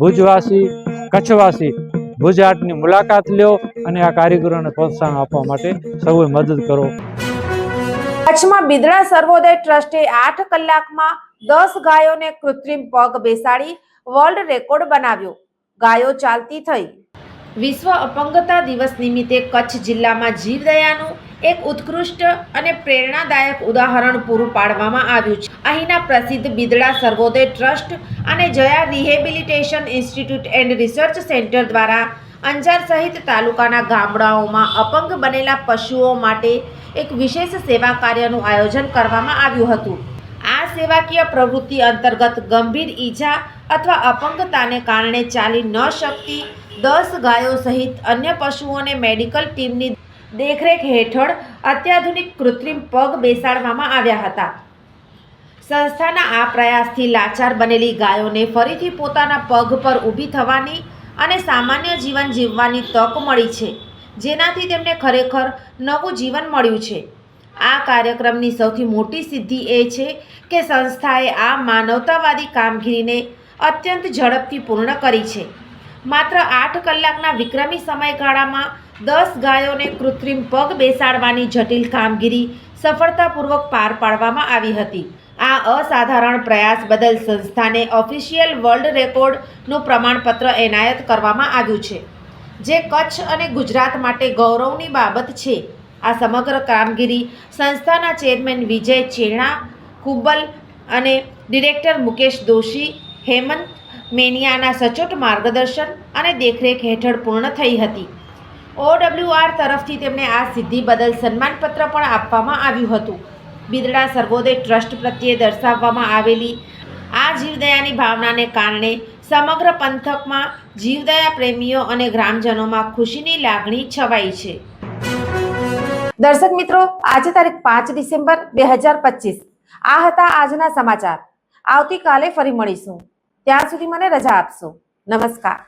ભુજવાસી, કચ્છવાસી ભુજ આર્ટની મુલાકાત લ્યો અને આ કારીગરોને પ્રોત્સાહન આપવા માટે સૌએ મદદ કરો. કચ્છમાં બિદડા સર્વોદય ટ્રસ્ટે આઠ કલાકમાં દસ ગાયોને કૃત્રિમ પગ બેસાડી વર્લ્ડ રેકોર્ડ બનાવ્યો. ગાયો ચાલતી થઈ. વિશ્વ અપંગતા દિવસ નિમિત્તે કચ્છ જિલ્લામાં જીવદયાનું એક ઉત્કૃષ્ટ અને પ્રેરણાદાયક ઉદાહરણ પૂરું પાડવામાં આવ્યું છે. અહીંના પ્રસિદ્ધ બિદડા સર્વોદય ટ્રસ્ટ અને Jaya rehabilitation institute and research centre દ્વારા અંજાર સહિત તાલુકાના ગામડાઓમાં અપંગ બનેલા પશુઓ માટે એક વિશેષ સેવા કાર્યનું આયોજન કરવામાં આવ્યું હતું. આ સેવાકીય પ્રવૃત્તિ અંતર્ગત ગંભીર ઈજા અથવા અપંગતાને કારણે ચાલી ન શકતી દસ ગાયો સહિત અન્ય પશુઓને મેડિકલ ટીમની દેખરેખ હેઠળ અત્યાધુનિક કૃત્રિમ પગ બેસાડવામાં આવ્યા હતા. સંસ્થાના આ પ્રયાસથી લાચાર બનેલી ગાયોને ફરીથી પોતાના પગ પર ઊભી થવાની અને સામાન્ય જીવન જીવવાની તક મળી છે, જેનાથી તેમને ખરેખર નવું જીવન મળ્યું છે. આ કાર્યક્રમની સૌથી મોટી સિદ્ધિ એ છે કે સંસ્થાએ આ માનવતાવાદી કામગીરીને અત્યંત ઝડપથી પૂર્ણ કરી છે. માત્ર આઠ કલાકના વિક્રમી સમયગાળામાં દસ ગાયોને કૃત્રિમ પગ બેસાડવાની જટિલ કામગીરી સફળતાપૂર્વક પાર પાડવામાં આવી હતી. આ અસાધારણ પ્રયાસ બદલ સંસ્થાને ઓફિશિયલ વર્લ્ડ રેકોર્ડનું પ્રમાણપત્ર એનાયત કરવામાં આવ્યું છે. જે કચ્છ અને ગુજરાત માટે ગૌરવની બાબત છે. આ સમગ્ર કામગીરી સંસ્થાના ચેરમેન વિજય ચેણા કુબલ અને ડિરેક્ટર મુકેશ દોશી, હેમંત મેનિયાના સચોટ માર્ગદર્શન અને દેખરેખ હેઠળ પૂર્ણ થઈ હતી. ઓડબ્લ્યુઆર તરફથી તેમને આ સિદ્ધિ બદલ સન્માનપત્ર પણ આપવામાં આવ્યું હતું. બિદડા સર્વોદય ટ્રસ્ટ પ્રત્યે દર્શાવવામાં આવેલી આ જીવદયાની ભાવનાને કારણે સમગ્ર પંથકમાં જીવદયા પ્રેમીઓ અને ગ્રામજનોમાં ખુશીની લાગણી છવાઈ છે. દર્શક મિત્રો, આજે તારીખ પાંચ ડિસેમ્બર બે હજાર પચીસ. આ હતા આજના સમાચાર. આવતીકાલે ફરી મળીશું. ત્યાં સુધી મને રજા આપશો. નમસ્કાર.